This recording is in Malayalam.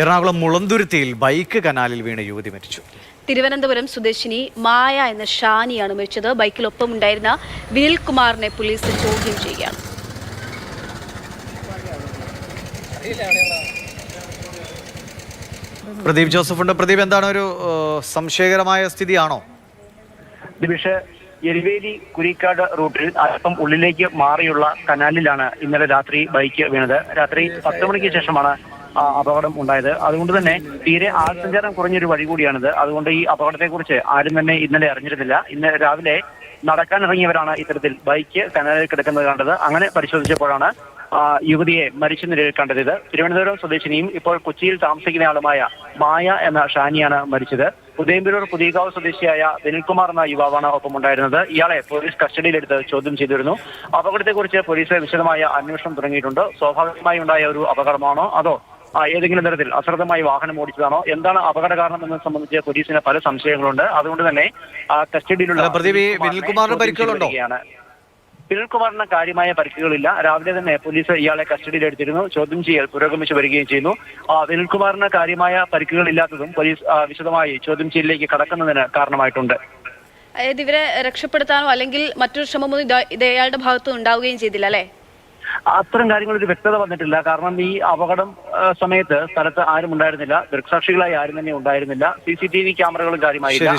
എറണാകുളം മുളന്തുരുത്തിയിൽ ബൈക്ക് കനാലിൽ വീണ് യുവതി മരിച്ചു. തിരുവനന്തപുരം സ്വദേശിനി മായ എന്ന ഷാനിയാണ് മരിച്ചത്. ബൈക്കിലൊപ്പം ഉണ്ടായിരുന്ന വിനിൽകുമാറിനെ പോലീസ് ചോദ്യം ചെയ്യുകയാണ്. പ്രദീപ് ജോസഫ് ഉണ്ട് പ്രദീപ് എന്താണ് ഒരു സംശയകരമായ സ്ഥിതിയാണോ? ദിവിഷ് എരിവേലി കുരിക്കാട് റൂട്ടിൽ അല്പം ഉള്ളിലേക്ക് മാറിയുള്ള കനാലിലാണ് ഇന്നലെ രാത്രി ബൈക്ക് വീണത്. രാത്രി പത്ത് മണിക്ക് ശേഷമാണ് അപകടം ഉണ്ടായത്. അതുകൊണ്ട് തന്നെ തീരെ ആൾസഞ്ചാരം കുറഞ്ഞൊരു വഴി കൂടിയാണിത്. അതുകൊണ്ട് ഈ അപകടത്തെക്കുറിച്ച് ആരും തന്നെ ഇന്നലെ അറിഞ്ഞിരുന്നില്ല. ഇന്ന് രാവിലെ നടക്കാനിറങ്ങിയവരാണ് ഇത്തരത്തിൽ ബൈക്ക് കനാലിൽ കിടക്കുന്നത് കണ്ടത്. അങ്ങനെ പരിശോധിച്ചപ്പോഴാണ് യുവതിയെ മരിച്ച നിലയിൽ കണ്ടത് ഇത്. തിരുവനന്തപുരം സ്വദേശിനിയും ഇപ്പോൾ കൊച്ചിയിൽ താമസിക്കുന്ന ആളുമായ മായ എന്ന ഷാനിയാണ് മരിച്ചത്. ഉദയംപുരൂർ പുതിയകാവ് സ്വദേശിയായ വിനിൽകുമാർ എന്ന യുവാവാണ് ഒപ്പമുണ്ടായിരുന്നത്. ഇയാളെ പോലീസ് കസ്റ്റഡിയിലെടുത്ത് ചോദ്യം ചെയ്തിരുന്നു. അപകടത്തെക്കുറിച്ച് പോലീസ് വിശദമായ അന്വേഷണം തുടങ്ങിയിട്ടുണ്ട്. സ്വാഭാവികമായി ഉണ്ടായ ഒരു അപകടമാണോ അതോ ഏതെങ്കിലും തരത്തിൽ അശ്രദ്ധമായി വാഹനം ഓടിച്ചതാണോ? എന്താണ് അപകട കാരണം എന്നത് സംബന്ധിച്ച് പോലീസിന് പല സംശയങ്ങളുണ്ട്. അതുകൊണ്ട് തന്നെ കസ്റ്റഡിയിലുള്ള സുനിൽകുമാറിന് കാര്യമായ പരിക്കുകളില്ല. രാവിലെ തന്നെ പോലീസ് ഇയാളെ കസ്റ്റഡിയിലെടുത്തിരുന്നു ചോദ്യം ചെയ്യൽ പുരോഗമിച്ചു വരികയും ചെയ്യുന്നു. സുനിൽകുമാറിന് വിനിൽകുമാറിന് കാര്യമായ പരിക്കുകളില്ലാത്തതും പോലീസ് വിശദമായി ചോദ്യം ചെയ്യലിലേക്ക് കടക്കുന്നതിന് കാരണമായിട്ടുണ്ട്. അതായത് ഇവരെ രക്ഷപ്പെടുത്താനോ അല്ലെങ്കിൽ മറ്റൊരു ശ്രമമൊന്നും ഇയാളുടെ ഭാഗത്തും ഉണ്ടാവുകയും ചെയ്തില്ല അല്ലേ? അത്തരം കാര്യങ്ങൾ ഒരു വ്യക്തത വന്നിട്ടില്ല. കാരണം ഈ അപകടം സമയത്ത് സ്ഥലത്ത് ആരും ഉണ്ടായിരുന്നില്ല. ദൃക്സാക്ഷികളായി ആരും തന്നെ ഉണ്ടായിരുന്നില്ല. സി സി ടി വി ക്യാമറകളും കാര്യമായില്ല.